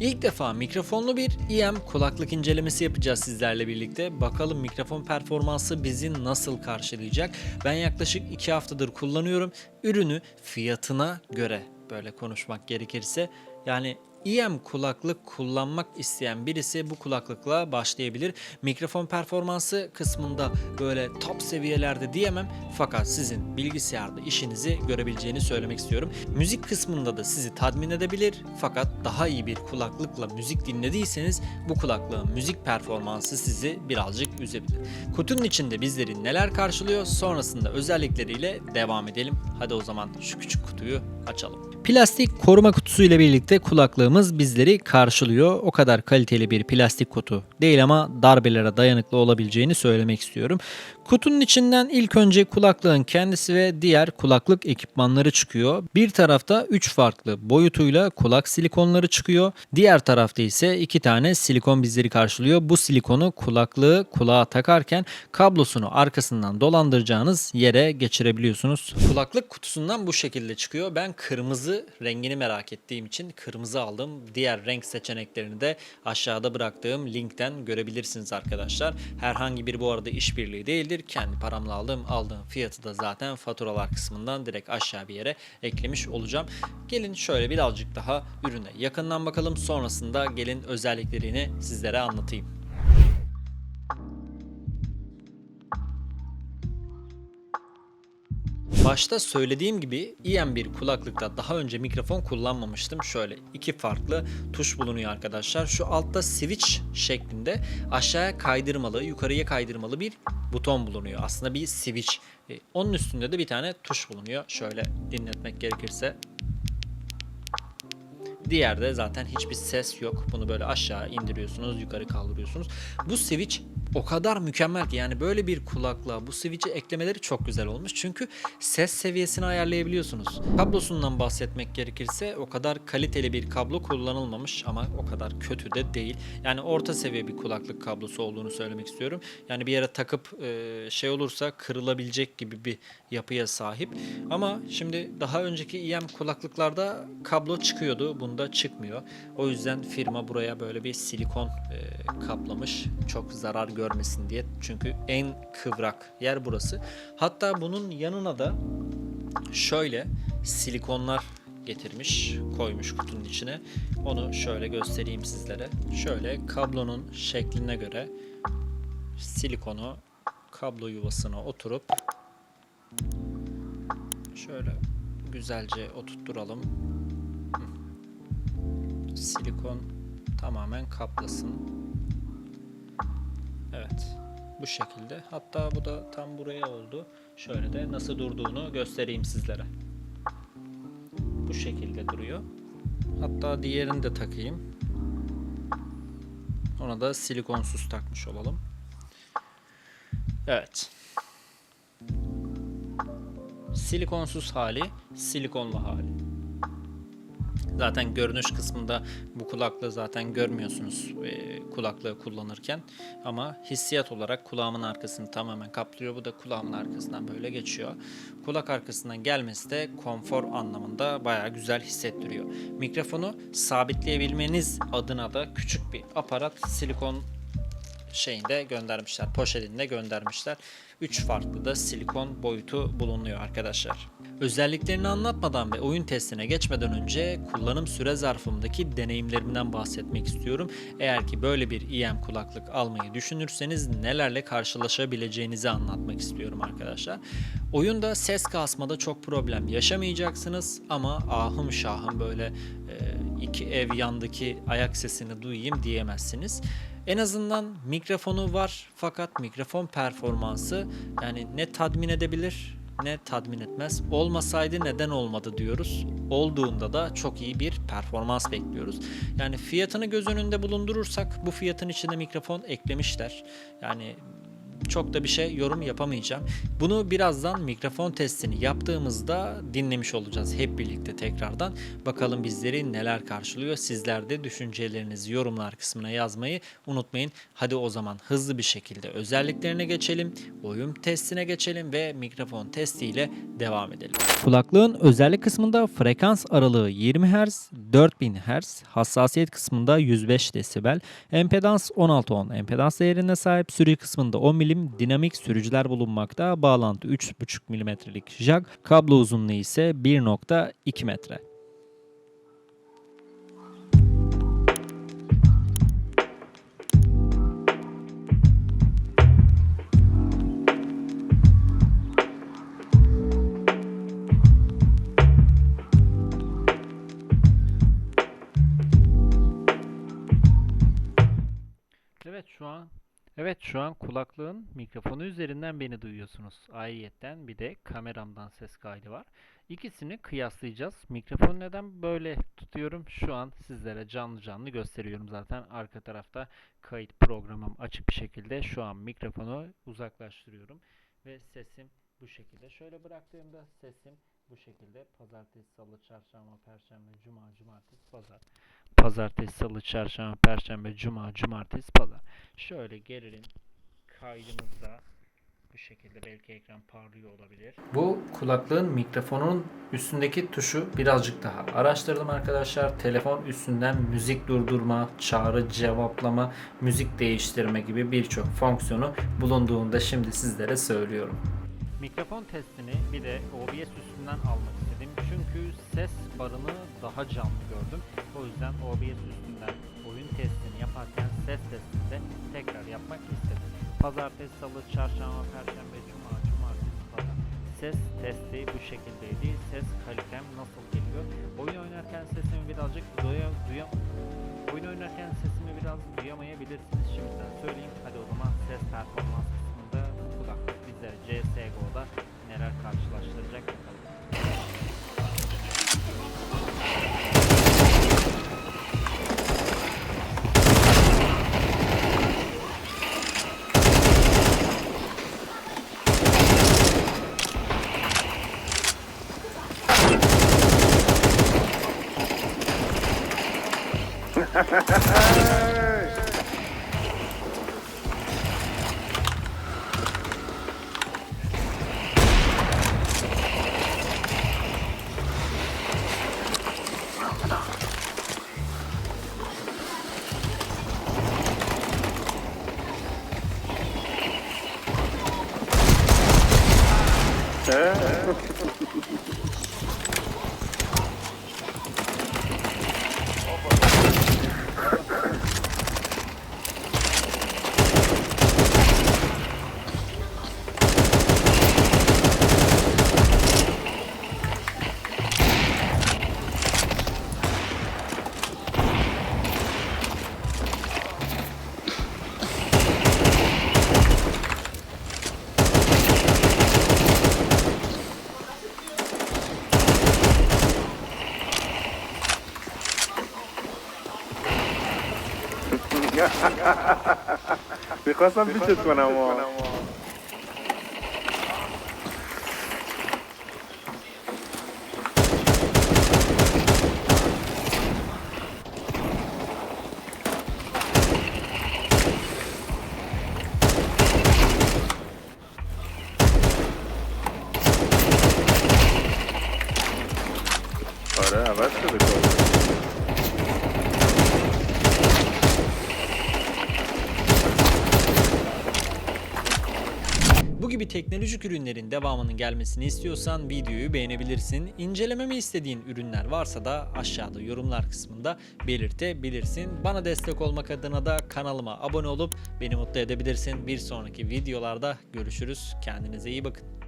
İlk defa mikrofonlu bir EM kulaklık incelemesi yapacağız sizlerle birlikte. Bakalım mikrofon performansı bizi nasıl karşılayacak. Ben yaklaşık 2 haftadır kullanıyorum. Ürünü fiyatına göre böyle konuşmak gerekirse yani EM kulaklık kullanmak isteyen birisi bu kulaklıkla başlayabilir. Mikrofon performansı kısmında böyle top seviyelerde diyemem fakat sizin bilgisayarda işinizi görebileceğini söylemek istiyorum. Müzik kısmında da sizi tatmin edebilir fakat daha iyi bir kulaklıkla müzik dinlediyseniz bu kulaklığın müzik performansı sizi birazcık üzebilir. Kutunun içinde bizleri neler karşılıyor sonrasında özellikleriyle devam edelim. Hadi o zaman şu küçük kutuyu açalım. Plastik koruma kutusu ile birlikte kulaklığımız bizleri karşılıyor. O kadar kaliteli bir plastik kutu değil ama darbelere dayanıklı olabileceğini söylemek istiyorum. Kutunun içinden ilk önce kulaklığın kendisi ve diğer kulaklık ekipmanları çıkıyor. Bir tarafta 3 farklı boyutuyla kulak silikonları çıkıyor. Diğer tarafta ise 2 tane silikon bizleri karşılıyor. Bu silikonu kulaklığı kulağa takarken kablosunu arkasından dolandıracağınız yere geçirebiliyorsunuz. Kulaklık kutusundan bu şekilde çıkıyor. Ben kırmızı rengini merak ettiğim için kırmızı aldım. Diğer renk seçeneklerini de aşağıda bıraktığım linkten görebilirsiniz arkadaşlar. Herhangi bir bu arada işbirliği değildir. Kendi paramla aldım. Aldığım fiyatı da zaten faturalar kısmından direkt aşağı bir yere eklemiş olacağım. Gelin şöyle birazcık daha ürüne yakından bakalım. Sonrasında gelin özelliklerini sizlere anlatayım. Başta söylediğim gibi EM bir kulaklıkta daha önce mikrofon kullanmamıştım. Şöyle iki farklı tuş bulunuyor arkadaşlar. Şu altta switch şeklinde aşağıya kaydırmalı, yukarıya kaydırmalı bir buton bulunuyor. Aslında bir switch. E, Onun üstünde de bir tane tuş bulunuyor. Şöyle dinletmek gerekirse Diğerde zaten hiçbir ses yok. Bunu böyle aşağı indiriyorsunuz, yukarı kaldırıyorsunuz. Bu switch o kadar mükemmel ki yani böyle bir kulaklığa bu switch'i eklemeleri çok güzel olmuş. Çünkü ses seviyesini ayarlayabiliyorsunuz. Kablosundan bahsetmek gerekirse o kadar kaliteli bir kablo kullanılmamış ama o kadar kötü de değil. Yani orta seviye bir kulaklık kablosu olduğunu söylemek istiyorum. Yani bir yere takıp e, şey olursa kırılabilecek gibi bir yapıya sahip. Ama şimdi daha önceki EM kulaklıklarda kablo çıkıyordu. Bunda çıkmıyor. O yüzden firma buraya böyle bir silikon e, kaplamış. Çok zarar görmesin diye. Çünkü en kıvrak yer burası. Hatta bunun yanına da şöyle silikonlar getirmiş, koymuş kutunun içine. Onu şöyle göstereyim sizlere. Şöyle kablonun şekline göre silikonu kablo yuvasına oturup şöyle güzelce oturtturalım. Silikon tamamen kaplasın. Evet. Bu şekilde. Hatta bu da tam buraya oldu. Şöyle de nasıl durduğunu göstereyim sizlere. Bu şekilde duruyor. Hatta diğerini de takayım. Ona da silikonsuz takmış olalım. Evet. Silikonsuz hali, silikonlu hali. Zaten görünüş kısmında bu kulaklığı zaten görmüyorsunuz e, kulaklığı kullanırken. Ama hissiyat olarak kulağımın arkasını tamamen kaplıyor. Bu da kulağımın arkasından böyle geçiyor. Kulak arkasından gelmesi de konfor anlamında bayağı güzel hissettiriyor. Mikrofonu sabitleyebilmeniz adına da küçük bir aparat silikon şeyinde göndermişler. Poşetinde göndermişler. 3 farklı da silikon boyutu bulunuyor arkadaşlar. Özelliklerini anlatmadan ve oyun testine geçmeden önce kullanım süre zarfımdaki deneyimlerimden bahsetmek istiyorum. Eğer ki böyle bir EM kulaklık almayı düşünürseniz nelerle karşılaşabileceğinizi anlatmak istiyorum arkadaşlar. Oyunda ses kasmada çok problem yaşamayacaksınız ama ahım şahım böyle iki ev yandaki ayak sesini duyayım diyemezsiniz. En azından mikrofonu var fakat mikrofon performansı yani ne tatmin edebilir ne tatmin etmez. Olmasaydı neden olmadı diyoruz. Olduğunda da çok iyi bir performans bekliyoruz. Yani fiyatını göz önünde bulundurursak bu fiyatın içinde mikrofon eklemişler. Yani çok da bir şey yorum yapamayacağım. Bunu birazdan mikrofon testini yaptığımızda dinlemiş olacağız hep birlikte tekrardan. Bakalım bizleri neler karşılıyor. Sizler de düşüncelerinizi yorumlar kısmına yazmayı unutmayın. Hadi o zaman hızlı bir şekilde özelliklerine geçelim. Oyun testine geçelim ve mikrofon testiyle devam edelim. Kulaklığın özellik kısmında frekans aralığı 20 Hz, 4000 Hz, hassasiyet kısmında 105 desibel, empedans 16 ohm empedans değerine sahip, sürü kısmında 10 milim dinamik sürücüler bulunmakta, bağlantı 3.5 mm'lik jack, kablo uzunluğu ise 1.2 metre. Evet şu an kulaklığın mikrofonu üzerinden beni duyuyorsunuz. Ayrıyetten bir de kameramdan ses kaydı var. İkisini kıyaslayacağız. Mikrofonu neden böyle tutuyorum? Şu an sizlere canlı canlı gösteriyorum zaten. Arka tarafta kayıt programım açık bir şekilde. Şu an mikrofonu uzaklaştırıyorum. Ve sesim bu şekilde. Şöyle bıraktığımda sesim bu şekilde. Pazartesi, salı, çarşamba, perşembe, cuma, cumartesi, pazar. Pazartesi, salı, çarşamba, perşembe, cuma, cumartesi, pazar. Şöyle gelelim. Kaydımızda bu şekilde belki ekran parlıyor olabilir. Bu kulaklığın mikrofonun üstündeki tuşu birazcık daha araştırdım arkadaşlar. Telefon üstünden müzik durdurma, çağrı cevaplama, müzik değiştirme gibi birçok fonksiyonu bulunduğunda şimdi sizlere söylüyorum. Mikrofon testini bir de OBS üstünden almak istedim. Çünkü ses barını daha canlı gördüm. O yüzden OBS üstünden oyun testini yaparken ses testini de tekrar yapmak istedim. Pazartesi, salı, çarşamba, perşembe, cuma, cumartesi, pazar. Ses testi bu şekildeydi. Ses kalitem nasıl geliyor? Oyun oynarken sesimi birazcık duya, duya, oyun oynarken sesimi biraz duyamayabilirsiniz şimdiden söyleyeyim. Hadi o zaman ses performans kısmında bu bizlere CSGO'da neler karşılaştıracak bakalım. می‌خواستم پیچت کنم و آره عوض شده کار. Teknolojik ürünlerin devamının gelmesini istiyorsan videoyu beğenebilirsin. İncelememi istediğin ürünler varsa da aşağıda yorumlar kısmında belirtebilirsin. Bana destek olmak adına da kanalıma abone olup beni mutlu edebilirsin. Bir sonraki videolarda görüşürüz. Kendinize iyi bakın.